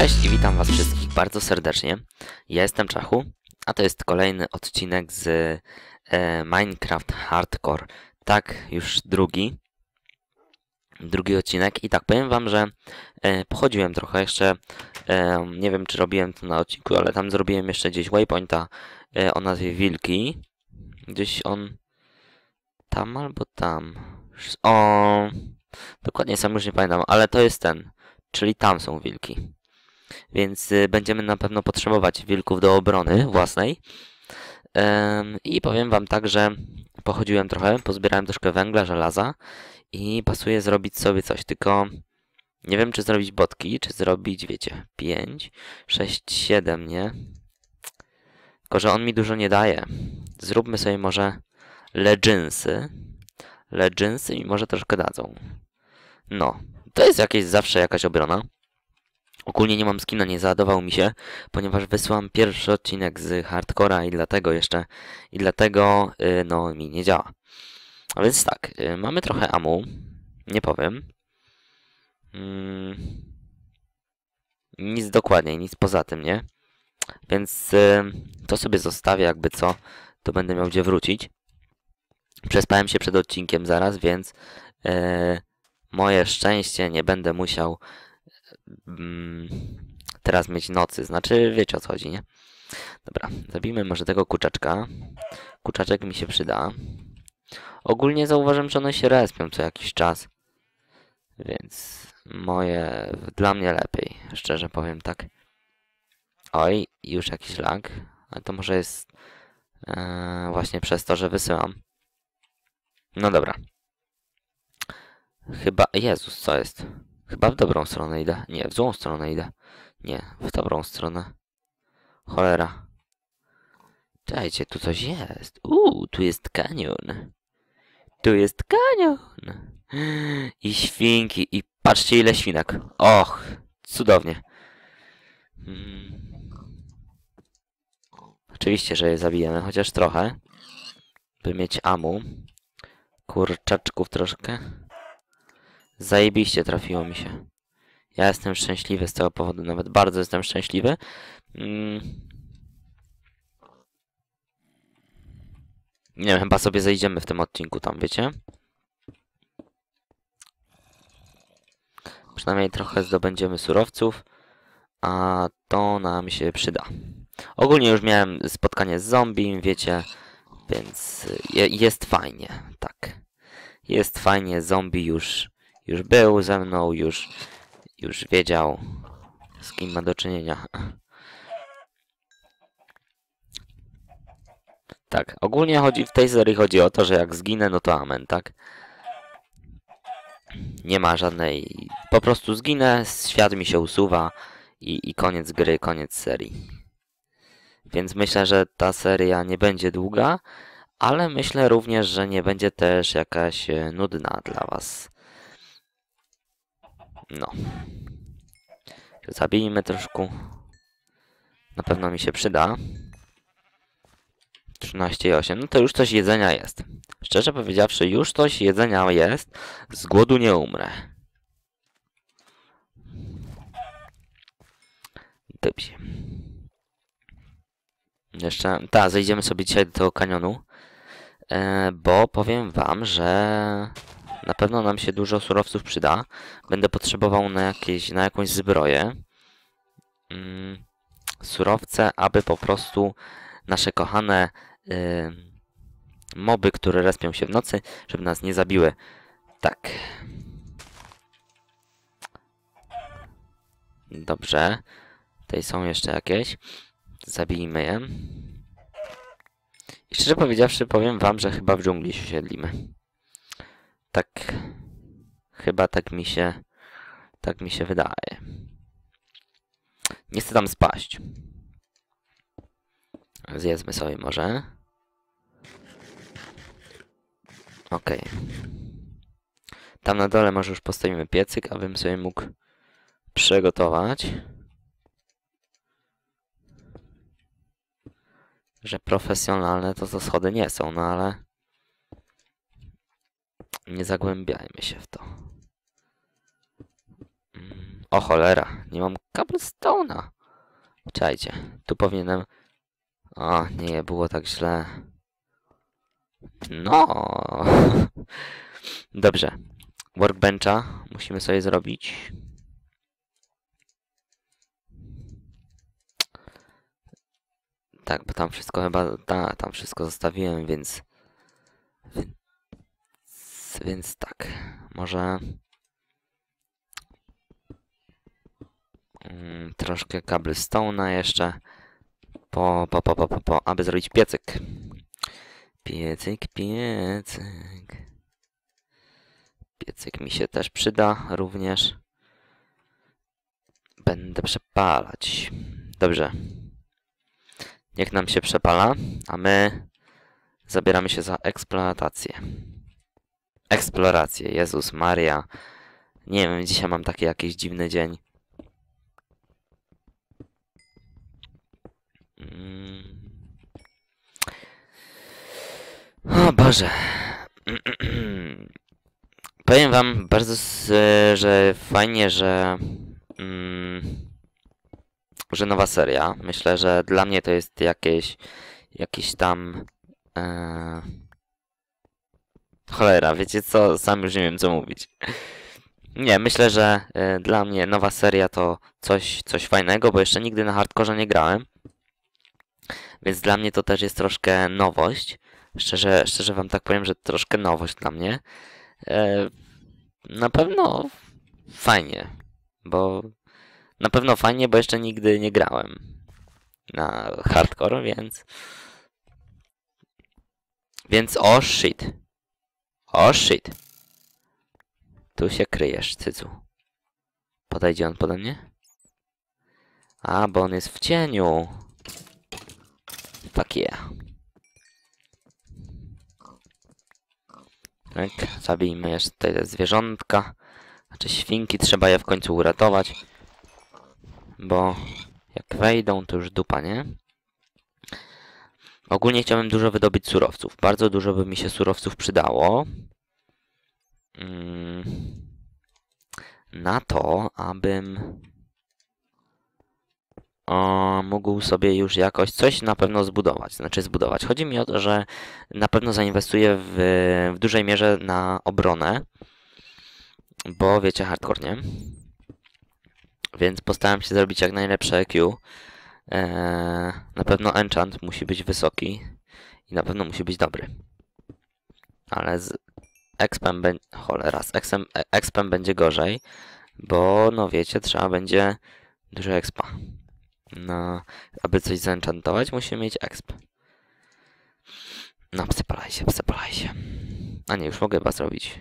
Cześć i witam was wszystkich bardzo serdecznie. Ja jestem Czachu, a to jest kolejny odcinek z e, Minecraft Hardcore. Tak, już drugi. Drugi odcinek i tak powiem wam, że e, pochodziłem trochę jeszcze, e, nie wiem czy robiłem to na odcinku, ale tam zrobiłem jeszcze gdzieś waypointa e, o nazwie Wilki. Gdzieś on tam albo tam. O, dokładnie sam już nie pamiętam, ale to jest ten, czyli tam są wilki więc y, będziemy na pewno potrzebować wilków do obrony własnej. I powiem wam tak, że pochodziłem trochę, pozbierałem troszkę węgla, żelaza i pasuje zrobić sobie coś, tylko nie wiem czy zrobić botki, czy zrobić, wiecie, 5, 6, 7, nie? Tylko, że on mi dużo nie daje. Zróbmy sobie może leginsy. Leginsy mi może troszkę dadzą. No, to jest jakieś zawsze jakaś obrona. Ogólnie nie mam skina, nie załadował mi się, ponieważ wysłałem pierwszy odcinek z hardcora i dlatego jeszcze, i dlatego, y, no, mi nie działa. A więc tak, y, mamy trochę amu, nie powiem. Mm, nic dokładniej, nic poza tym, nie? Więc y, to sobie zostawię, jakby co, to będę miał gdzie wrócić. Przespałem się przed odcinkiem zaraz, więc moje szczęście nie będę musiał mm, teraz mieć nocy. Znaczy, wiecie o co chodzi, nie? Dobra, zabijmy może tego kurczaczka. Kurczaczek mi się przyda. Ogólnie zauważyłem, że one się respią co jakiś czas. Więc moje... dla mnie lepiej, szczerze powiem tak. Oj, już jakiś lag. Ale to może jest e, właśnie przez to, że wysyłam. No dobra. Chyba... Jezus, co jest? Chyba w dobrą stronę idę. Nie, w złą stronę idę. Nie, w dobrą stronę. Cholera. Czekajcie, tu coś jest. Uuu, tu jest kanion. Tu jest kanion. I świnki. I patrzcie ile świnek. Och, cudownie. Hmm. Oczywiście, że je zabijemy, chociaż trochę. By mieć amu. Kurczaczków troszkę. Zajebiście trafiło mi się. Ja jestem szczęśliwy z tego powodu, nawet bardzo jestem szczęśliwy. Mm. Nie wiem, chyba sobie zejdziemy w tym odcinku tam, wiecie? Przynajmniej trochę zdobędziemy surowców, a to nam się przyda. Ogólnie już miałem spotkanie z zombie, wiecie, więc je, jest fajnie, tak. Jest fajnie, zombie już już był ze mną, już, już wiedział, z kim ma do czynienia. Tak, ogólnie chodzi w tej serii chodzi o to, że jak zginę, no to amen, tak? Nie ma żadnej... Po prostu zginę, świat mi się usuwa i, i koniec gry, koniec serii. Więc myślę, że ta seria nie będzie długa, ale myślę również, że nie będzie też jakaś e, nudna dla was. No. Zabijmy troszkę. Na pewno mi się przyda. 13,8. No to już coś jedzenia jest. Szczerze powiedziawszy, już coś jedzenia jest. Z głodu nie umrę. Dobrze. Jeszcze, tak, zejdziemy sobie dzisiaj do tego kanionu. E, bo powiem wam, że na pewno nam się dużo surowców przyda. Będę potrzebował na, jakieś, na jakąś zbroję. Mm, surowce, aby po prostu nasze kochane y, moby, które respią się w nocy, żeby nas nie zabiły. Tak. Dobrze. Tutaj są jeszcze jakieś. Zabijmy je. I szczerze powiedziawszy, powiem wam, że chyba w dżungli się siedlimy. Tak, chyba tak mi się, tak mi się wydaje. Nie chcę tam spaść. Zjedzmy sobie może. Ok. Tam na dole może już postawimy piecyk, abym sobie mógł przygotować. Że profesjonalne to to schody nie są, no ale nie zagłębiajmy się w to. Mm, O cholera, nie mam cobblestone'a. Czajcie, tu powinienem... O, nie, było tak źle. No. Dobrze. Workbencha musimy sobie zrobić. Tak, bo tam wszystko chyba... Ta, tam wszystko zostawiłem. Więc, więc tak. Może... Mm, troszkę cobblestone'a jeszcze. Po, po, po, po, po, po, aby zrobić piecyk. Piecyk, piecyk. Piecyk mi się też przyda również. Będę przepalać. Dobrze. Niech nam się przepala, a my zabieramy się za eksploatację. Eksplorację. Jezus Maria. Nie wiem, dzisiaj mam taki jakiś dziwny dzień. Mm. O Boże. Powiem wam bardzo, że fajnie, że mm, że nowa seria. Myślę, że dla mnie to jest jakieś jakieś tam e, cholera, wiecie co? Sam już nie wiem co mówić. Nie, myślę, że e, dla mnie nowa seria to coś, coś fajnego, bo jeszcze nigdy na hardkorze nie grałem. Więc dla mnie to też jest troszkę nowość. Szczerze, szczerze wam tak powiem, że troszkę nowość dla mnie. E, na pewno fajnie, bo na pewno fajnie, bo jeszcze nigdy nie grałem na hardcore, więc więc o shit. O shit. Tu się kryjesz, cycu. Podejdzie on pode mnie? A, bo on jest w cieniu. Fuck yeah. Tak, zabijmy jeszcze tutaj te zwierzątka. Znaczy świnki, trzeba je w końcu uratować. Bo jak wejdą, to już dupa, nie? Ogólnie chciałbym dużo wydobyć surowców. Bardzo dużo by mi się surowców przydało. Mm, na to, abym mógł sobie już jakoś coś na pewno zbudować. Znaczy zbudować. Chodzi mi o to, że na pewno zainwestuję w, w dużej mierze na obronę, bo wiecie, hardcore, nie? Więc postaram się zrobić jak najlepsze EQ. Eee, na pewno enchant musi być wysoki i na pewno musi być dobry. Ale z expem będzie... cholera, z expem, expem będzie gorzej, bo no wiecie, trzeba będzie dużo expa. No, aby coś zenchantować, musimy mieć exp. No, psypalaj się, psypalaj się. A nie, już mogę chyba zrobić.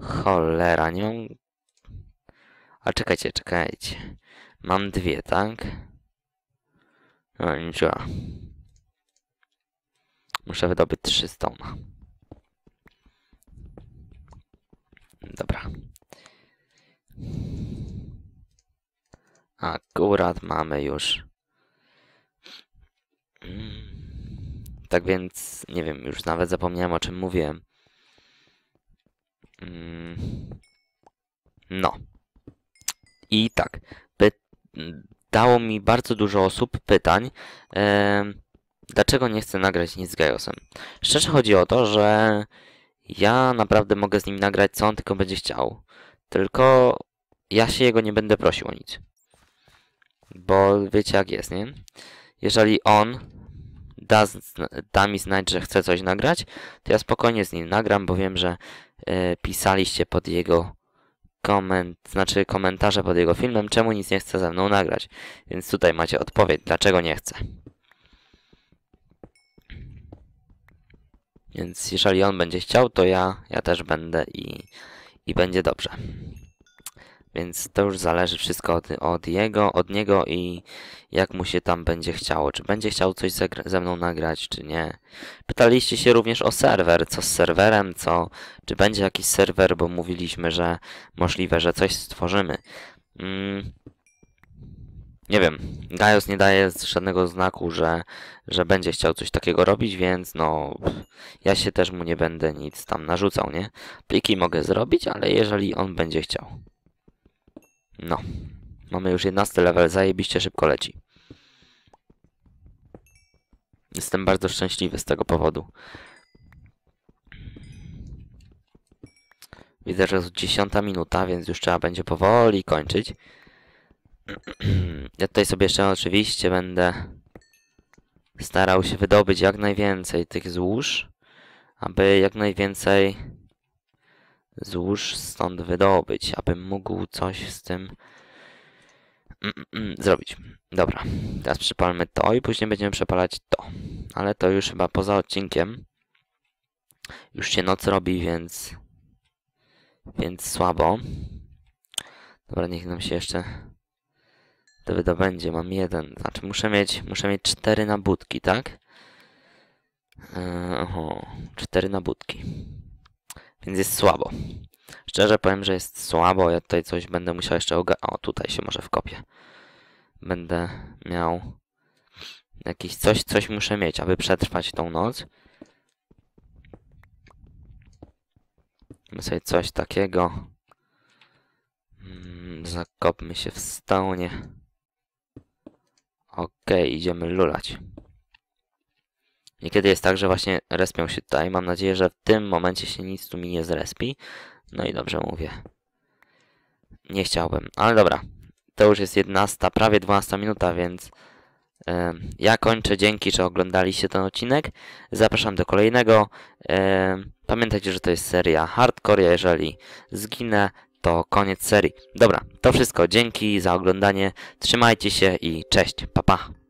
Cholera, nie mam... A czekajcie, czekajcie. Mam dwie, tak? No, niczego. Muszę wydobyć trzy stona. Dobra. Akurat mamy już. Mm. Tak więc, nie wiem, już nawet zapomniałem o czym mówiłem. Mm. No. I tak. Py dało mi bardzo dużo osób pytań, em, dlaczego nie chcę nagrać nic z Gajosem. Szczerze chodzi o to, że ja naprawdę mogę z nim nagrać, co on tylko będzie chciał. Tylko ja się jego nie będę prosił o nic. Bo wiecie jak jest, nie? Jeżeli on da, da mi znać, że chce coś nagrać, to ja spokojnie z nim nagram, bo wiem, że e, pisaliście pod jego koment, znaczy komentarze pod jego filmem, czemu nic nie chce ze mną nagrać. Więc tutaj macie odpowiedź, dlaczego nie chce. Więc jeżeli on będzie chciał, to ja, ja też będę i, i będzie dobrze. Więc to już zależy wszystko od, od jego, od niego i jak mu się tam będzie chciało. Czy będzie chciał coś ze, ze mną nagrać, czy nie. Pytaliście się również o serwer, co z serwerem, co, czy będzie jakiś serwer, bo mówiliśmy, że możliwe, że coś stworzymy. Mm. Nie wiem, Gaius nie daje żadnego znaku, że, że będzie chciał coś takiego robić, więc no, ja się też mu nie będę nic tam narzucał, nie? Pliki mogę zrobić, ale jeżeli on będzie chciał. No. Mamy już 11 level, zajebiście szybko leci. Jestem bardzo szczęśliwy z tego powodu. Widzę, że jest 10 minuta, więc już trzeba będzie powoli kończyć. Ja tutaj sobie jeszcze oczywiście będę starał się wydobyć jak najwięcej tych złóż, aby jak najwięcej złóż stąd wydobyć, abym mógł coś z tym zrobić. Dobra, teraz przypalmy to i później będziemy przepalać to. Ale to już chyba poza odcinkiem. Już się noc robi, więc więc słabo. Dobra, niech nam się jeszcze to wydobędzie. Mam jeden. Znaczy muszę mieć, muszę mieć cztery nabudki, tak? Eee, oho, cztery nabudki. Więc jest słabo. Szczerze powiem, że jest słabo. Ja tutaj coś będę musiał jeszcze oga... O, tutaj się może wkopię. Będę miał jakiś coś, coś muszę mieć, aby przetrwać tą noc. Mamy sobie coś takiego. Mm, zakopmy się w stonie. Okej, idziemy lulać. Niekiedy jest tak, że właśnie respią się tutaj. Mam nadzieję, że w tym momencie się nic tu mi nie zrespi. No i dobrze mówię. Nie chciałbym, ale dobra. To już jest 11, prawie 12 minuta, więc e, ja kończę. Dzięki, że oglądaliście ten odcinek. Zapraszam do kolejnego. E, pamiętajcie, że to jest seria hardcore. Jeżeli zginę, to koniec serii. Dobra, to wszystko. Dzięki za oglądanie. Trzymajcie się i cześć. Pa, pa.